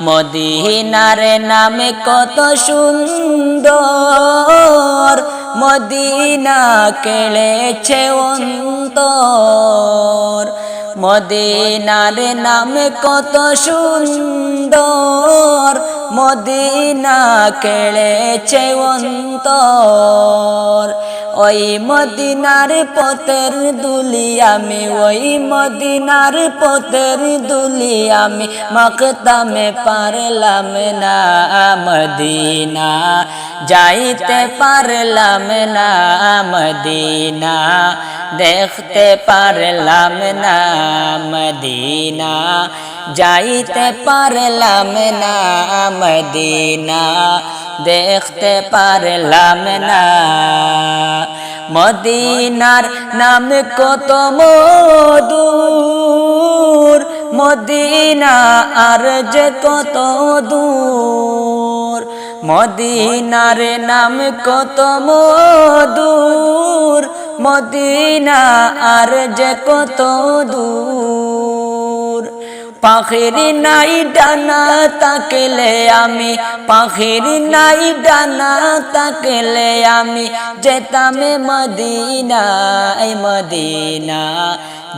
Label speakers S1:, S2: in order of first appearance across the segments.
S1: মদিনার নামে কত সুন্দর। মদিনা কেড়েছে অন্তর। মদিনার নামে কত সুন্দর। মদিনা কেড়েছে অন্তর। ওই মদিনার পথের দুলি ওই মদিনার পথের দুলি আমি। মকদমে পারলাম না মদিনা, যাইতে পারলাম না মদিনা, দেখতে পারলাম না মদিনা, যাইতে পারলাম না মদিনা। দেখতে পারলাম না। মদিনার নাম কত মধুর, মদিনা আর যে কত দূর। মদিনার নাম কত মধুর, মদিনা আর যে কত দূর। পাখির নাই ডানা তাকলে আমি, পাখির নাই ডানা তাকলে আমি, যেতামে মদিনা মদিনা,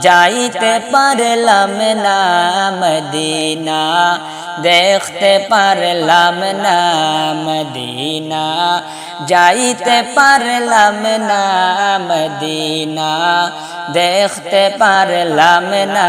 S1: যাইতে পারলাম না মদিনা, দেখতে পারলাম না মদিনা, যাইতে পারলাম না মদিনা, দেখতে পারলাম না